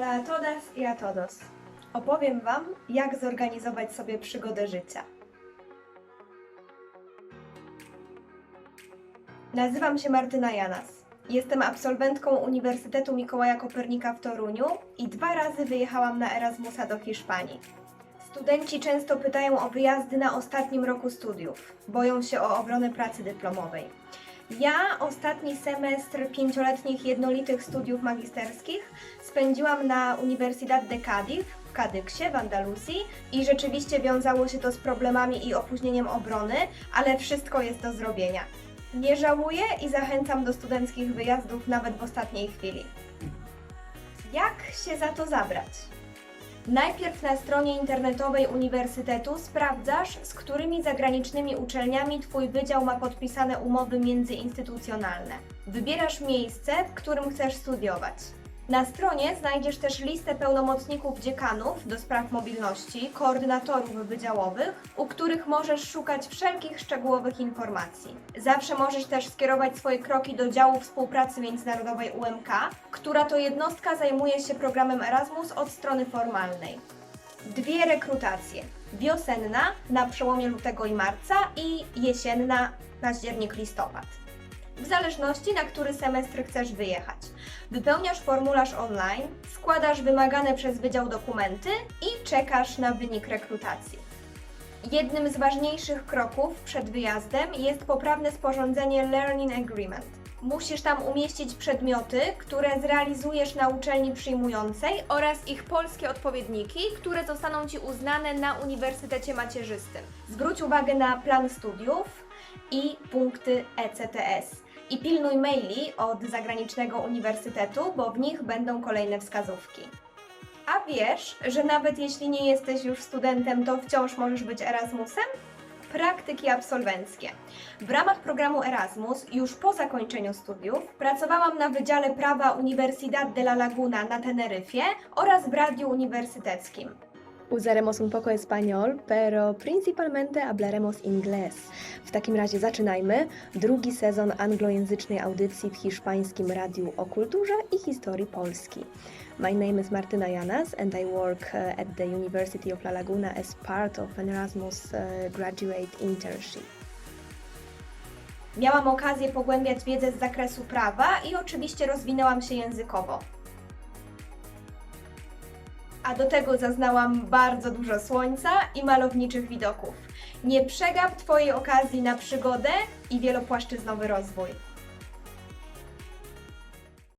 Hola a todas y a todos. Opowiem Wam, jak zorganizować sobie przygodę życia. Nazywam się Martyna Janas. Jestem absolwentką Uniwersytetu Mikołaja Kopernika w Toruniu i dwa razy wyjechałam na Erasmusa do Hiszpanii. Studenci często pytają o wyjazdy na ostatnim roku studiów. Boją się o obronę pracy dyplomowej. Ja ostatni semestr pięcioletnich jednolitych studiów magisterskich spędziłam na Universidad de Cádiz w Kadyksie w Andaluzji i rzeczywiście wiązało się to z problemami i opóźnieniem obrony, ale wszystko jest do zrobienia. Nie żałuję i zachęcam do studenckich wyjazdów nawet w ostatniej chwili. Jak się za to zabrać? Najpierw na stronie internetowej uniwersytetu sprawdzasz, z którymi zagranicznymi uczelniami Twój wydział ma podpisane umowy międzyinstytucjonalne. Wybierasz miejsce, w którym chcesz studiować. Na stronie znajdziesz też listę pełnomocników dziekanów do spraw mobilności, koordynatorów wydziałowych, u których możesz szukać wszelkich szczegółowych informacji. Zawsze możesz też skierować swoje kroki do działu współpracy międzynarodowej UMK, która to jednostka zajmuje się programem Erasmus od strony formalnej. Dwie rekrutacje. Wiosenna na przełomie lutego i marca i jesienna październik-listopad. W zależności na który semestr chcesz wyjechać. Wypełniasz formularz online, składasz wymagane przez wydział dokumenty i czekasz na wynik rekrutacji. Jednym z ważniejszych kroków przed wyjazdem jest poprawne sporządzenie Learning Agreement. Musisz tam umieścić przedmioty, które zrealizujesz na uczelni przyjmującej oraz ich polskie odpowiedniki, które zostaną Ci uznane na uniwersytecie macierzystym. Zwróć uwagę na plan studiów i punkty ECTS. I pilnuj maili od zagranicznego uniwersytetu, bo w nich będą kolejne wskazówki. A wiesz, że nawet jeśli nie jesteś już studentem, to wciąż możesz być Erasmusem? Praktyki absolwenckie. W ramach programu Erasmus, już po zakończeniu studiów, pracowałam na Wydziale Prawa Universidad de la Laguna na Teneryfie oraz w Radiu Uniwersyteckim. Usaremos un poco español, pero principalmente hablaremos inglés. W takim razie zaczynajmy. Drugi sezon anglojęzycznej audycji w hiszpańskim radiu o kulturze i historii Polski. My name is Martyna Janas and I work uh, at the University of La Laguna as part of an Erasmus uh, graduate internship. Miałam okazję pogłębiać wiedzę z zakresu prawa i oczywiście rozwinęłam się językowo. A do tego zaznałam bardzo dużo słońca i malowniczych widoków. Nie przegap Twojej okazji na przygodę i wielopłaszczyznowy rozwój.